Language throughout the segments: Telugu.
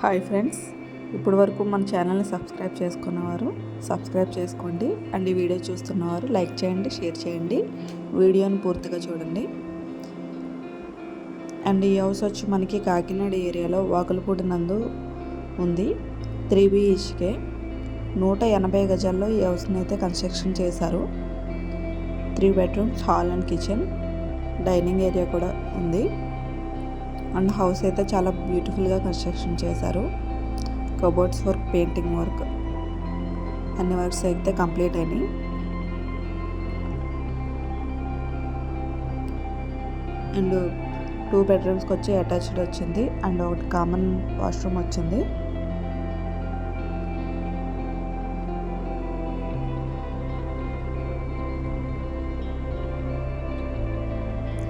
Hi friends. ఇప్పటి వరకు మన ఛానల్ని సబ్స్క్రైబ్ చేసుకున్నవారు సబ్స్క్రైబ్ చేసుకోండి. అండ్ ఈ వీడియో చూస్తున్నవారు లైక్ చేయండి షేర్ చేయండి. వీడియోని పూర్తిగా చూడండి. అండ్ ఈ హౌస్ వచ్చి మనకి కాకినాడ ఏరియాలో వాకలపూడి నందు ఉంది. త్రీ బిహెచ్కే నూట ఎనభై గజాల్లో ఈ హౌస్ని అయితే కన్స్ట్రక్షన్ చేశారు. Three bedrooms hall and kitchen dining area కూడా ఉంది. అండ్ హౌస్ అయితే చాలా బ్యూటిఫుల్గా కన్స్ట్రక్షన్ చేశారు. కబోర్డ్స్ వర్క్ పెయింటింగ్ వర్క్ అన్ని వర్క్స్ అయితే కంప్లీట్ అయినాయి. అండ్ టూ బెడ్రూమ్స్కి వచ్చి అటాచ్డ్ వచ్చింది. అండ్ ఒకటి కామన్ వాష్రూమ్ వచ్చింది.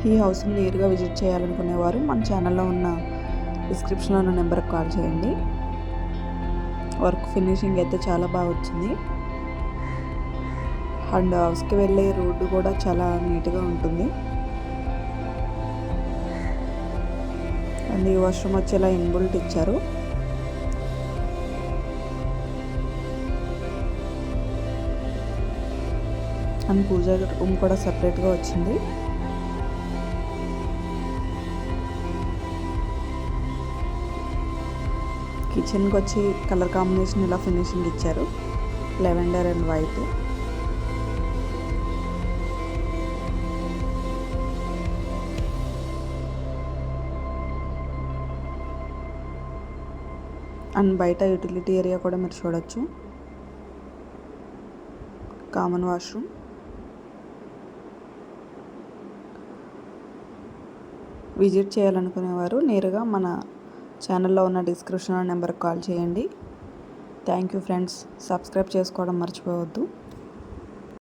ఈ హౌస్ని నేరుగా విజిట్ చేయాలనుకునేవారు మన ఛానల్లో ఉన్న డిస్క్రిప్షన్లో ఉన్న నెంబర్కి కాల్ చేయండి. వర్క్ ఫినిషింగ్ అయితే చాలా బాగా వచ్చింది. అండ్ హౌస్కి వెళ్ళే రోడ్డు కూడా చాలా నీట్గా ఉంటుంది. అండ్ ఈ వాష్రూమ్ వచ్చేలా ఇన్బుల్ట్ ఇచ్చారు. అండ్ పూజ రూమ్ కూడా సపరేట్గా వచ్చింది. కిచెన్కి వచ్చి కలర్ కాంబినేషన్ ఇలా ఫినిషింగ్ ఇచ్చారు. Lavender and white. అండ్ బయట యూటిలిటీ ఏరియా కూడా మీరు చూడొచ్చు. Common washroom. విజిట్ చేయాలనుకునేవారు. నేరుగా మన ఛానల్లో ఉన్న డిస్క్రిప్షన్ నెంబర్కి కాల్ చేయండి. Thank you friends. సబ్స్క్రైబ్ చేసుకోవడం మర్చిపోవద్దు.